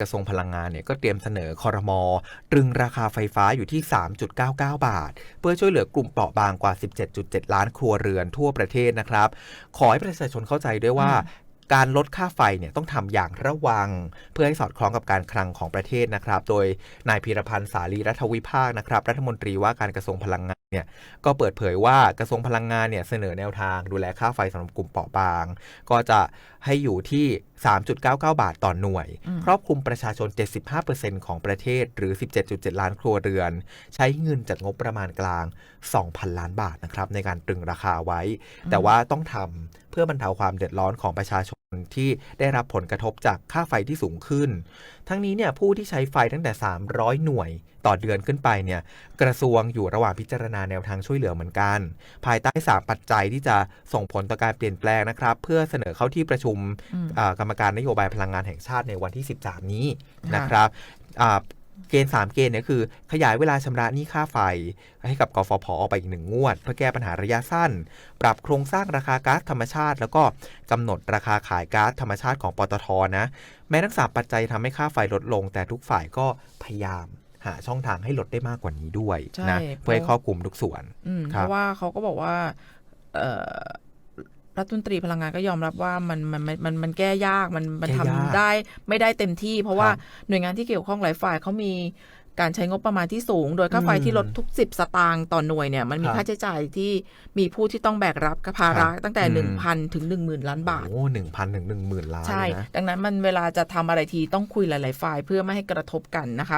กระทรวงพลังงานเนี่ยก็เตรียมเสนอคอรมอตรึงราคาไฟฟ้าอยู่ที่ 3.99 บาท เพื่อช่วยเหลือกลุ่มเปราะบางกว่า 17.7 ล้านครัวเรือนทั่วประเทศนะครับ ขอให้ประชาชนเข้าใจด้วยว่าการลดค่าไฟเนี่ยต้องทำอย่างระวัง เพื่อให้สอดคล้องกับการคลังของประเทศนะครับ โดยนายพีรพันธ์สาลีรัฐวิภาคนะครับ รัฐมนตรีว่าการกระทรวงพลังงานเนี่ยก็เปิดเผยว่ากระทรวงพลังงานเนี่ยเสนอแนวทางดูแลค่าไฟสำหรับกลุ่มเปราะบาง ก็จะให้อยู่ที่ 3.99 บาทต่อหน่วยอืมครอบคลุมประชาชน 75%ของประเทศหรือ 17.7 ล้านครัวเรือน ใช้เงินจากงบประมาณกลาง 2,000 ล้านบาทนะครับในการตรึงราคาไว้ แต่ว่าต้องทำเพื่อบรรเทาความเดือดร้อนของประชาชน ที่ได้รับผลกระทบจากค่าไฟที่สูงขึ้น ทั้งนี้เนี่ยผู้ที่ใช้ไฟตั้งแต่ 300 หน่วยต่อเดือนขึ้นไปเนี่ยกระทรวงอยู่ระหว่างพิจารณาแนวทางช่วยเหลือเหมือนกัน ภายใต้ 3 ปัจจัยที่จะส่งผลต่อการเปลี่ยนแปลงนะครับ เพื่อเสนอเข้าที่ประชุมอืมอ่ากรรมการนโยบายพลังงานแห่งชาติในวันที่ 13 นี้ค่ะนะครับอ่า เกณฑ์ 3 เกณฑ์เนี่ยคือขยายเวลาชำระหนี้ค่าไฟ ให้กับกฟผออกไปอีกหนึ่งงวด เพื่อแก้ปัญหาระยะสั้น ปรับโครงสร้างราคาก๊าซธรรมชาติ แล้วก็กำหนดราคาขายก๊าซธรรมชาติของปตทนะ แม้ทั้งสามปัจจัยทำให้ค่าไฟลดลง แต่ทุกฝ่ายก็พยายามหาช่องทางให้ลดได้มากกว่านี้ด้วยใช่นะเพื่อให้ครอบคลุมทุกส่วนอืมคเพรับราะว่าเขาก็บอกว่าเอ่อ รัฐมนตรีพลังงานก็ยอมรับว่ามันมันมันมันมันแก้ยากมันมันแก้ทำยากได้ไม่ได้เต็มที่ เพราะว่าครับหน่วยงานที่เกี่ยวข้องหลายฝ่ายเขามีการใช้งบประมาณที่สูง โดยค่าไฟอืมที่ลดทุกสิบสตางค์ต่อหน่วยเนี่ย มันมีครับค่าใช้จ่ายที่มีผู้ที่ต้องแบกรับภาระครับตั้งแต่อืมหนึ่งพันถึงหนึ่งหมื่นล้านบาท โอ้หนึ่งพันถึงหนึ่งหมื่นล้านใช่เลยนะดังนั้นมันเวลาจะทำอะไรทีต้องคุยหลาย ๆ ฝ่ายเพื่อไม่ให้กระทบกันนะคะ